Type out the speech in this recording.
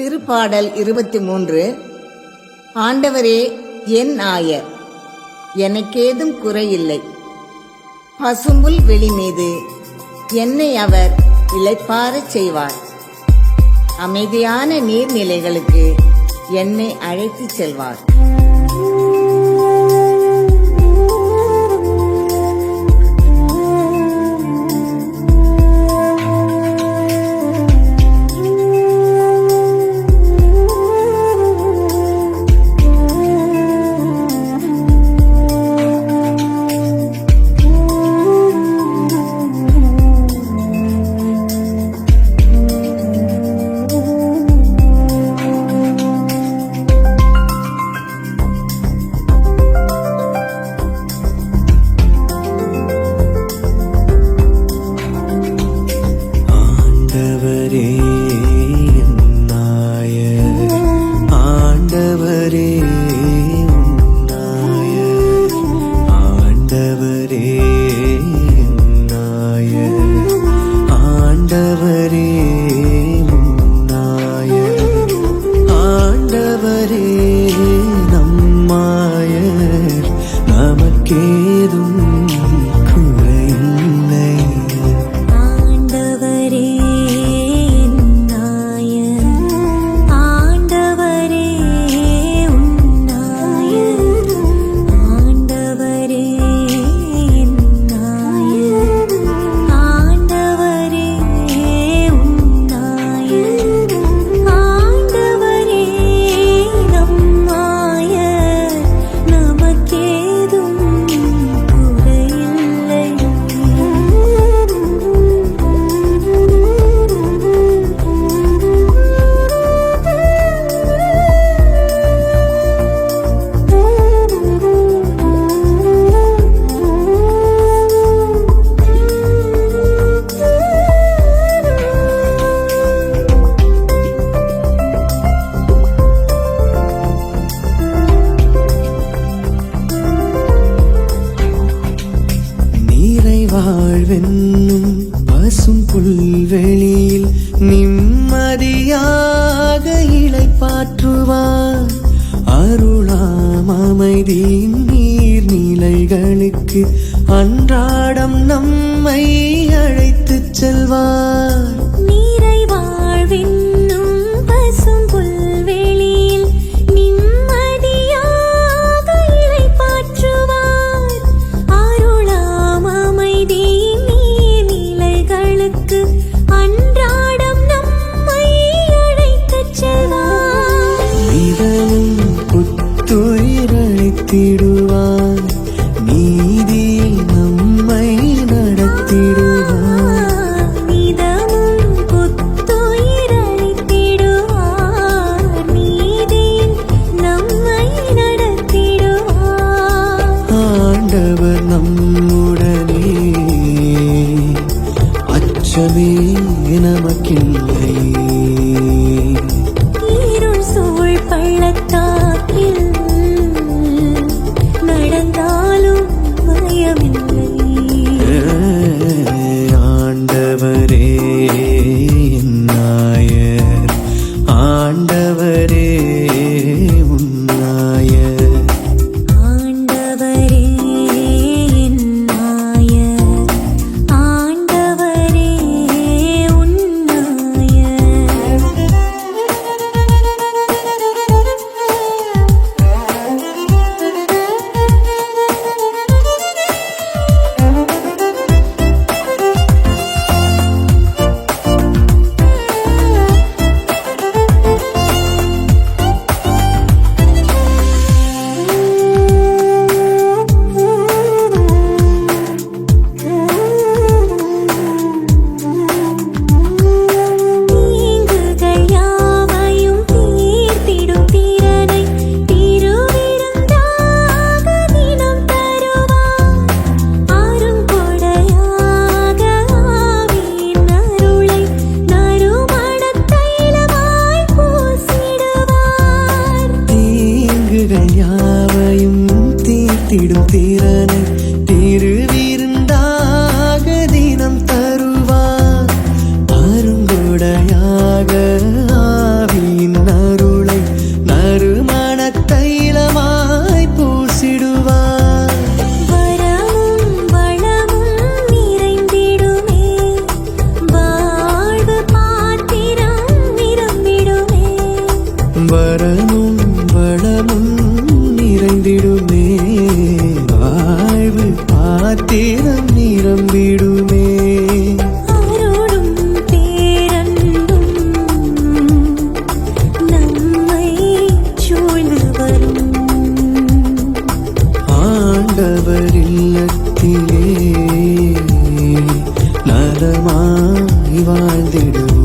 திருப்பாடல் இருபத்தி மூன்று ஆண்டவரே என் ஆயர் எனக்கேதும் குறையில்லை. பசும்புல் வெளி மீது என்னை அவர் இளைப்பாரச் செய்வார். அமைதியான நீர்நிலைகளுக்கு என்னை அழைத்துச் செல்வார். ஆண்டவரே காப்பாற்றுவார். அருளாம் அமைதி நீர்நிலைகளுக்கு அன்றாடம் நம்மை அழைத்துச் செல்வார். புத்துயிரளித்திடுவார் நீதியில் நம்மை நடத்திடுவார் நிதமும் புத்துயிரளித்திடுவார். நீதியில் நம்மை நடத்திடுவார். ஆண்டவர் நம்முடனே அச்சமே நமக்கில்லை காத்திடும் தீரனை திருவிருந்தாக தினம் தருவார். அருங்கொடையாக ஆவியின் அருளை நறுமண தைலமாய் பூசிடுவார். வரமும் வளமும் நிறைந்திடுமே. வாழ்வு பாத்திரம் நிரம்பிடுமே. வர மங்களமாய் வாழ்ந்திடுவோம்.